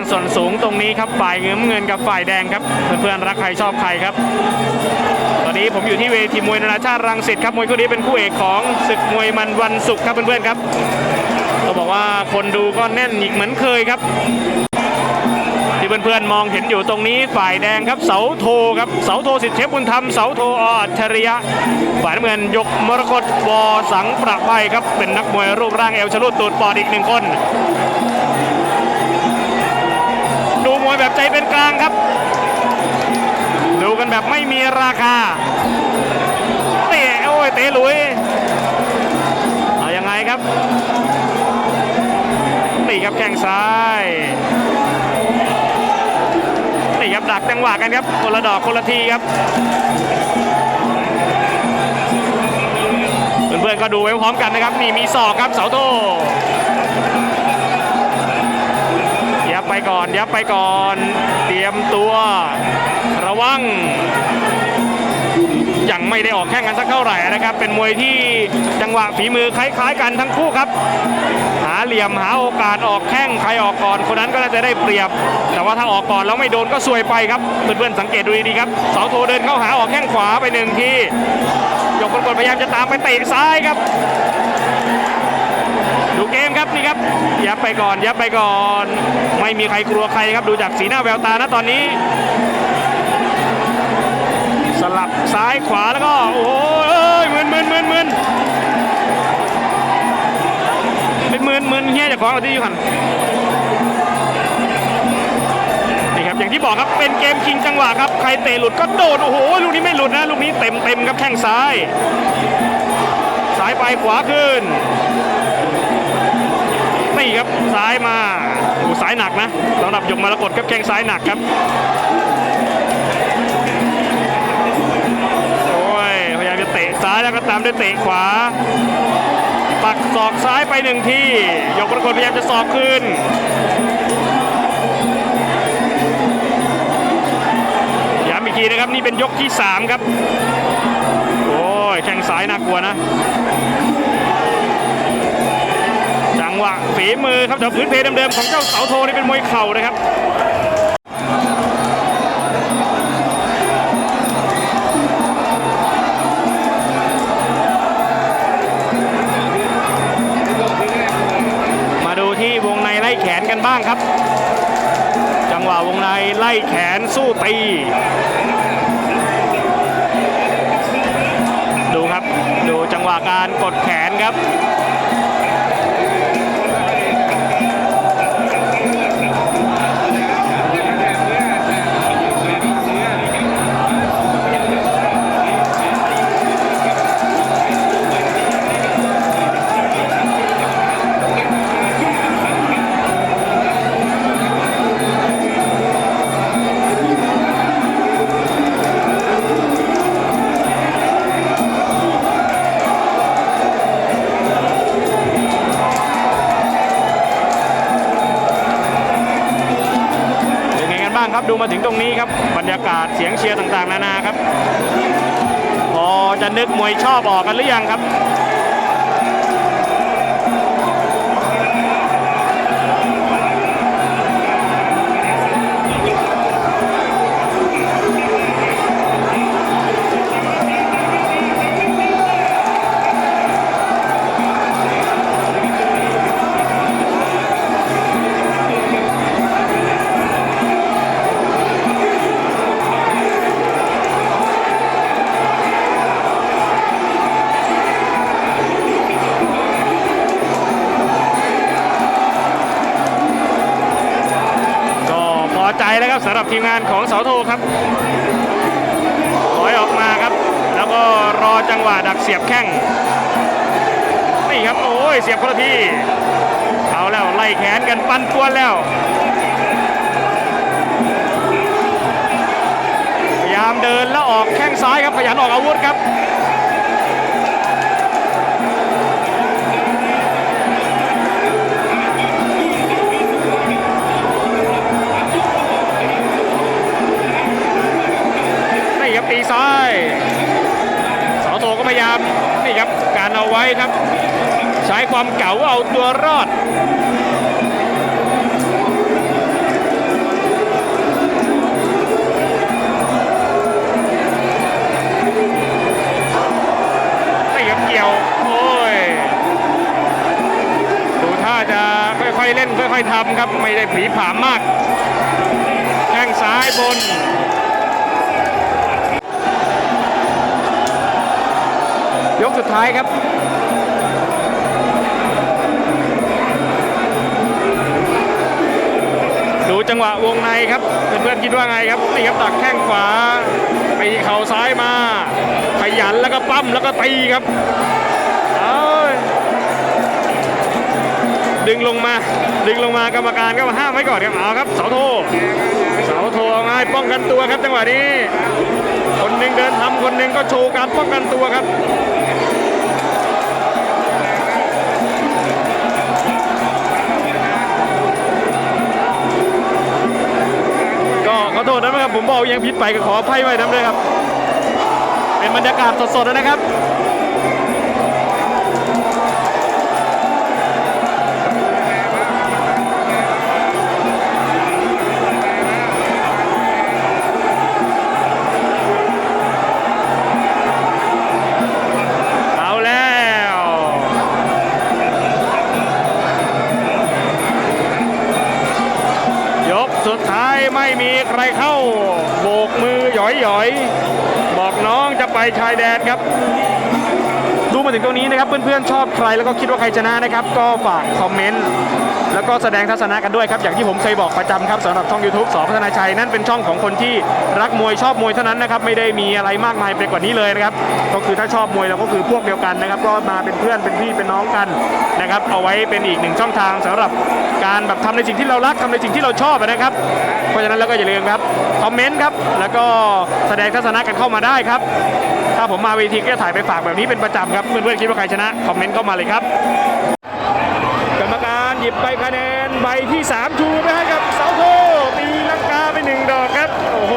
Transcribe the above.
างส่วนสูงตรงนี้ครับฝ่ายเงินเงินกับฝ่ายแดงครับ เพื่อนๆรักใครชอบใครครับ ตอนนี้ผมอยู่ที่เวทีมวยนานาชาติรังสิตครับมวยคู่นี้เป็นคู่เอกของศึกมวยมันวันศุกร์ครับเพื่อนๆครับต้องบอกว่าคนดูก็แน่นอีกเหมือนเคยครับที่เพื่อนๆมองเห็นอยู่ตรงนี้ฝ่ายแดงครับเสาโทครับเสาโทสิทธิเทพบุญธรรมเสาโทออัจฉริยะฝ่ายน้ำเงินยกมรกตวอสังประภัยครับเป็นนักมวยรูปร่างเอวชะลุดตูดปอดอีกหนึ่งคน แบบใจเป็นกลางครับ ดูกันแบบไม่มีราคา เตะโอ้ยเตะลุยเอายังไงครับนี่ครับแข้งซ้ายนี่ครับดักจังหวะกันครับคนละดอกคนละทีครับเพื่อนๆก็ดูไว้พร้อมกันนะครับนี่มีศอกครับเสาโต ก่อน ยับไปก่อน เตรียมตัว ระวัง ยังไม่ได้ออกแข่งกันสักเท่าไหร่นะครับ เป็นมวยที่จังหวะฝีมือคล้ายๆกันทั้งคู่ครับ หาเหลี่ยมหาโอกาสออกแข้งใครออกก่อน คนนั้นก็น่าจะได้เปรียบ แต่ว่าถ้าออกก่อนแล้วไม่โดนก็ซวยไปครับ เพื่อนๆสังเกตดูดีๆครับเสาโทเดินเข้าหาออกแข้งขวาไปหนึ่งทียกคนกดพยายามจะตามไปเตะซ้ายครับ ดูเกมครับนี่ครับยับไปก่อนยับไปก่อน ไม่มีใครกลัวใครครับดูจากสีหน้าแววตานะตอนนี้ สลับซ้ายขวาแล้วก็โอ้โหเอ้ยมึนมึนมึนมึนเป็นมึนมึนเฮียจากของเราที่อยู่หันนี่ครับอย่างที่บอกครับเป็นเกมชิงจังหวะครับใครเตะหลุดก็โดดโอ้โหลูกนี้ไม่หลุดนะลูกนี้เต็มเต็มครับแข้งซ้าย ซ้ายไปขวาขึ้น ครับซ้ายมาโอ้ซ้ายหนักนะสำหรับหยกมรกตครับแข้งซ้ายหนักครับโอ้ยพยายามจะเตะซ้ายแล้วก็ตามด้วยเตะขวา ปักศอกซ้ายไปหนึ่งทีหยกมรกตพยายามจะศอกคืนย้ำอีกทีนะครับนี่เป็นยกที่สามครับโอ้ยแข้งซ้ายน่ากลัวนะ หวะฝีมือครับจากพื้นเพเดิมๆของเจ้าเสาโทนี่เป็นมวยเข่านะครับมาดูที่วงในไล่แขนกันบ้างครับ จังหวะวงในไล่แขนสู้ตี ดูครับ ดูจังหวะการกดแขนครับ ครับดูมาถึงตรงนี้ครับบรรยากาศเสียงเชียร์ต่างๆ นานาครับพอจะนึกมวยชอบออกกันหรือยังครับ พอใจแล้วครับสำหรับทีมงานของเสาโทครับถอยออกมาครับ แล้วก็รอจังหวะดักเสียบแข้งนี่ครับโอ้ยเสียบคนละทีเอาแล้วไล่แขนกันปั้นป้วแล้วพยายามเดินแล้วออกแข้งซ้ายครับขยันออกอาวุธครับ พยายามนี่ครับการเอาไว้ครับ ใช้ความเก่าเอาตัวรอดไม่ยับเล่นค่อยๆทำครับ ไม่ได้ผีผามมาก แข้งซ้ายบน กสุดท้ายครับดูจังหวะวงในครับเพื่อนๆคิดว่าไงครับนี่ครับตักแข้งขวาไปเข่าซ้ายมาขยันแล้วก็ปั้มแล้วก็ตีครับดึงลงมาดึงลงมากรรมการก็มาห้ามไว้ก่อนครับเอาครับเสาโทเสาโทเอาไงป้องกันตัวครับจังหวะนี้ คนหนึ่งเดินทำคนหนึ่งก็โชว์การป้องกันตัวครับ อโทษนะครับผมบอกยังผิดไปก็ขออภัยไว้น้ำด้วยครับ เป็นบรรยากาศสดๆนะครับ สุดท้ายไม่มีใครเข้า โบกมือหยอยๆ บอกน้องจะไปชายแดนครับ ดูมาถึงตรงนี้นะครับเพื่อนๆชอบใครแล้วก็คิดว่าใครชนะนะครับ ก็ฝากคอมเมนต์ แล้วก็แสดงทัศนะกันด้วยครับ อย่างที่ผมเคยบอกประจำครับสำหรับช่อง YouTube สอพัฒนาชัย นั่นเป็นช่องของคนที่รักมวยชอบมวยเท่านั้นนะครับ ไม่ได้มีอะไรมากมายไปกว่านี้เลยนะครับ ก็คือถ้าชอบมวยเราก็คือพวกเดียวกันนะครับ ก็มาเป็นเพื่อนเป็นพี่เป็นน้องกันนะครับ เอาไว้เป็นอีกหนึ่งช่องทางสำหรับการแบบทำในสิ่งที่เรารักทำในสิ่งที่เราชอบนะครับ เพราะฉะนั้นแล้วก็อย่าลืมครับคอมเมนต์ครับ แล้วก็แสดงทัศนะกันเข้ามาได้ครับ ถ้าผมมาเวทีก็จะถ่ายไปฝากแบบนี้เป็นประจำครับ เพื่อนๆคิดว่าใครชนะ คอมเมนต์เข้ามาเลยครับ 10 ใบคะแนน ใบที่ 3 ชูไปให้กับเสาโทตีลังกาไป 1 ดอกครับ โอ้โห